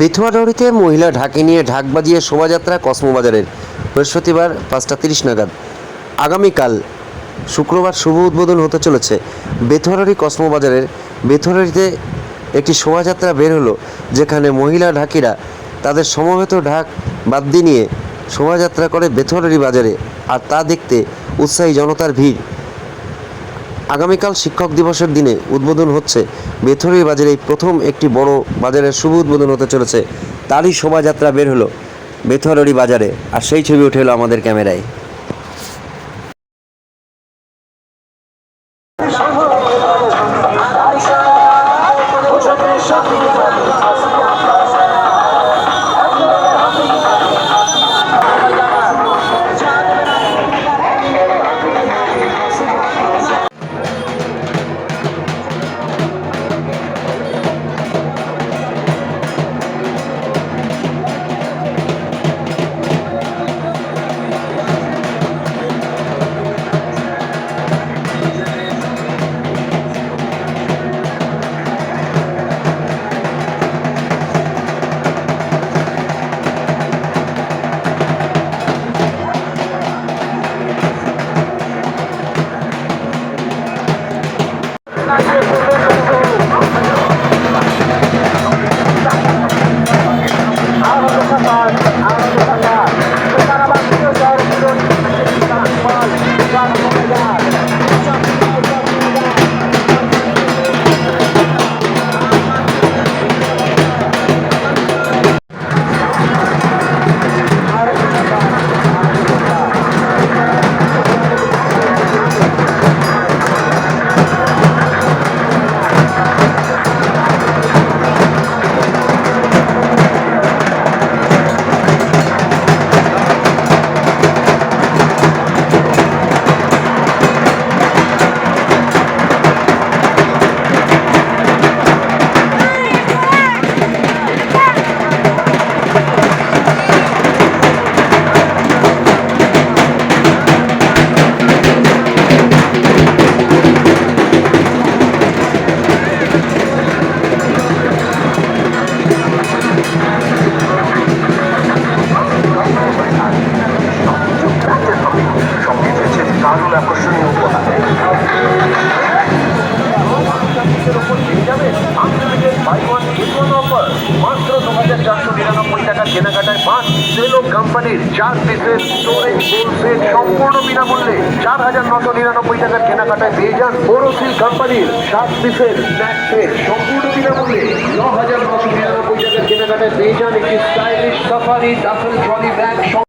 বেথুয়াডাউরিতে মহিলা ঢাকি নিয়ে ঢাক বাজিয়ে শোভাযাত্রা কসমোবাজারের। বৃহস্পতিবার পাঁচটা তিরিশ নাগাদ। আগামীকাল শুক্রবার শুভ উদ্বোধন হতে চলেছে। বেথুয়াডারি কসমোবাজারের। বেথুয়াডারিতে একটি শোভাযাত্রা বের হলো, যেখানে মহিলা ঢাকিরা তাদের সমবেত ঢাক বাদ্যি নিয়ে শোভাযাত্রা করে বেথুয়াডারি বাজারে। আর তা দেখতে উৎসাহী জনতার ভিড়। আগামীকাল শিক্ষক দিবসের দিনে উদ্বোধন হচ্ছে। বেথরি বাজারে প্রথম একটি বড় বাজারের শুভ উদ্বোধন হতে চলেছে। তারই শোভাযাত্রা বের হলো বেথরি বাজারে। আর সেই ছবি উঠে এলো আমাদের ক্যামেরায়। কেনাকাটায় পাঁচ সেলো কোম্পানির চার পিসের স্টোরেজ ফুল সম্পূর্ণ বিনামূল্যে চার হাজার নশো নিরানব্বই টাকার কেনাকাটায় পেয়ে যান বোরোসিল কোম্পানির সাত পিসের স্ন্যাক সেট সম্পূর্ণ বিনামূল্যে ন হাজার নশো নিরানব্বই টাকার কেনাকাটায় পেয়ে যান একটি stylish Safari duffel trolley bag